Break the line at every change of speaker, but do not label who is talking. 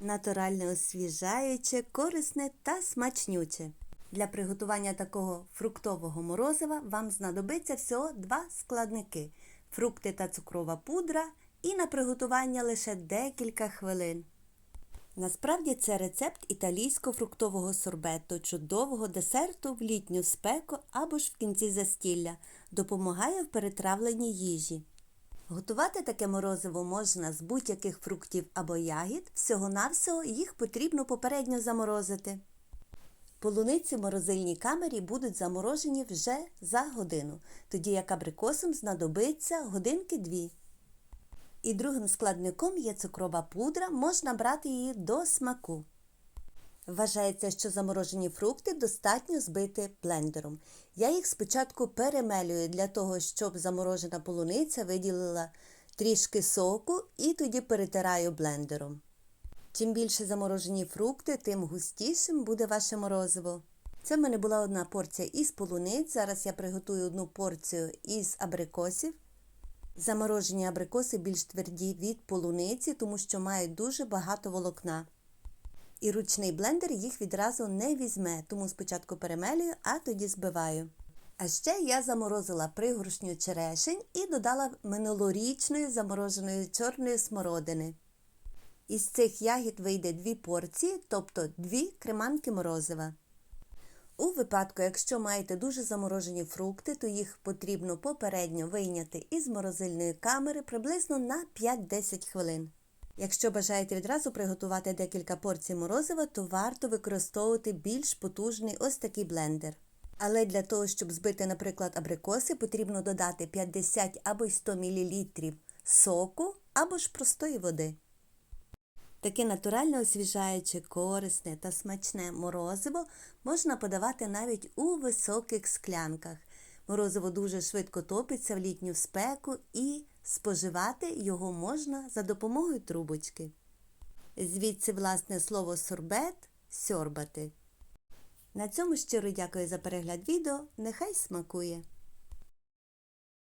Натурально освіжаюче, корисне та смачнюче. Для приготування такого фруктового морозива вам знадобиться всього два складники фрукти та цукрова пудра і на приготування лише декілька хвилин. Насправді це рецепт італійського фруктового сорбету, чудового десерту в літню спеку або ж в кінці застілля, допомагає в перетравленні їжі. Готувати таке морозиво можна з будь-яких фруктів або ягід, всього-навсього їх потрібно попередньо заморозити. Полуниці в морозильній камері будуть заморожені вже за годину, тоді як абрикосам знадобиться годинки дві. І другим складником є цукрова пудра, можна брати її до смаку. Вважається, що заморожені фрукти достатньо збити блендером. Я їх спочатку перемелюю для того, щоб заморожена полуниця виділила трішки соку і тоді перетираю блендером. Чим більше заморожені фрукти, тим густішим буде ваше морозиво. Це в мене була одна порція із полуниць. Зараз я приготую одну порцію із абрикосів. Заморожені абрикоси більш тверді від полуниці, тому що мають дуже багато волокна. І ручний блендер їх відразу не візьме, тому спочатку перемелюю, а тоді збиваю. А ще я заморозила пригоршню черешень і додала минулорічної замороженої чорної смородини. Із цих ягід вийде дві порції, тобто дві креманки морозива. У випадку, якщо маєте дуже заморожені фрукти, то їх потрібно попередньо вийняти із морозильної камери приблизно на 5-10 хвилин. Якщо бажаєте відразу приготувати декілька порцій морозива, то варто використовувати більш потужний ось такий блендер. Але для того, щоб збити, наприклад, абрикоси, потрібно додати 50 або 100 мл соку або ж простої води. Таке натурально освіжаюче, корисне та смачне морозиво можна подавати навіть у високих склянках. Морозиво дуже швидко топиться в літню спеку і споживати його можна за допомогою трубочки. Звідси, власне, слово сорбет сьорбати. На цьому щиро дякую за перегляд відео. Нехай смакує!